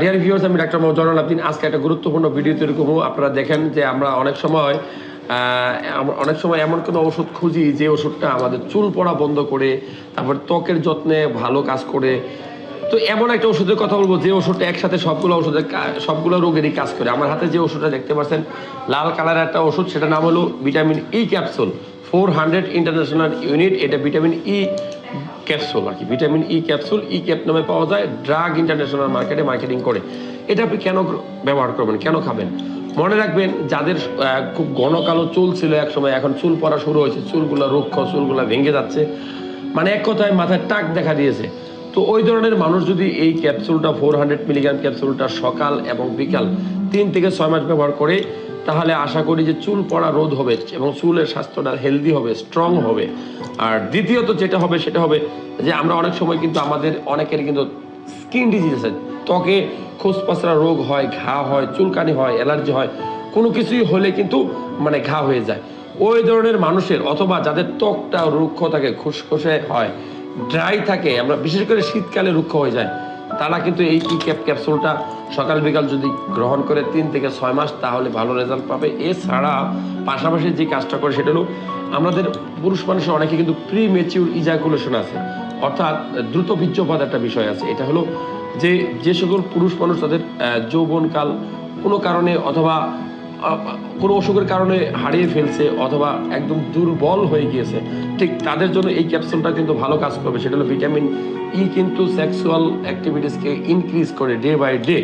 Deer viewers আমি doctor Joynal Abedin. আজকে একটা গুরুত্বপূর্ণ ভিডিও তৈরি করব আপনারা দেখেন যে আমরা অনেক সময় অনেক সময় এমন কোনো ওষুধ খুঁজি যে ওষুধটা আমাদের চুল পড়া বন্ধ করে, তারপর ত্বকের যত্নে ভালো কাজ করে। তো এমন একটা ওষুধের কথা বলব যে ওষুধটা একসাথে সবগুলো ওষুধের সবগুলো রোগেরই কাজ করে। আমার হাতে যে ওষুধটা দেখতে পাচ্ছেন, লাল কালারের একটা ওষুধ সেটা নাম হলো vitamin E capsule. Four hundred international unit এটা ভিটামিন ই ক্যাপসুল আর কি, vitamin E capsule E cap নামে পাওয়া যায় ড্রাগ ইন্টারন্যাশনাল মার্কেটে মার্কেটিং করে। এটা আপনি কেন ব্যবহার করবেন, কেন খাবেন? মনে রাখবেন, যাদের খুব ঘন কালো চুল ছিল এক সময় এখন চুল পড়া শুরু হয়েছে, চুলগুলো রুক্ষ, চুলগুলো ভেঙে যাচ্ছে। মানে এক কথায় মাথায় টাক দেখা দিয়েছে। তো ওই ধরনের মানুষ যদি এই ক্যাপসুলটা ফোর হান্ড্রেড মিলিগ্রাম ক্যাপসুলটা সকাল এবং বিকাল তিন থেকে ছয় মাস ব্যবহার করে, তাহলে আশা করি যে চুল পড়া রোধ হবে এবং চুলের স্বাস্থ্যটা হেলদি হবে স্ট্রং হবে। আর দ্বিতীয়ত যেটা হবে, সেটা হবে যে আমরা অনেক সময় কিন্তু আমাদের অনেকের কিন্তু স্কিন ডিজিজ আছে। ত্বকে খোসপাসরা রোগ হয়, ঘা হয়, চুলকানি হয়, অ্যালার্জি হয়, কোনো কিছুই হলে কিন্তু মানে ঘা হয়ে যায়। ওই ধরনের মানুষের অথবা যাদের ত্বকটা রুক্ষ থাকে, খুসখসে হয় ড্রাই থাকে, আমরা বিশেষ করে শীতকালে রুক্ষ হয়ে যায়, তারা কিন্তু এই ক্যাপ ক্যাপসুলটা সকাল বিকাল যদি গ্রহণ করে তিন থেকে ছয় মাস, তাহলে ভালো রেজাল্ট পাবে। এছাড়া পাশাপাশি যে কাজটা করে সেটা হলো, আমাদের পুরুষ মানুষের অনেকে কিন্তু প্রি মেচিউর ইজাকুলেশন আছে, অর্থাৎ দ্রুত বীর্যপাত একটা বিষয় আছে। এটা হলো যে যে সকল পুরুষ মানুষ তাদের যৌবনকাল কোনো কারণে অথবা কোনো অসুখের কারণে হারিয়ে ফেলছে অথবা একদম দুর্বল হয়ে গিয়েছে, ঠিক তাদের জন্য এই ক্যাপসুলটা কিন্তু ভালো কাজ করবে। সেটা হলো ভিটামিন ই কিন্তু সেক্সুয়াল অ্যাক্টিভিটিসকে ইনক্রিজ করে ডে বাই ডে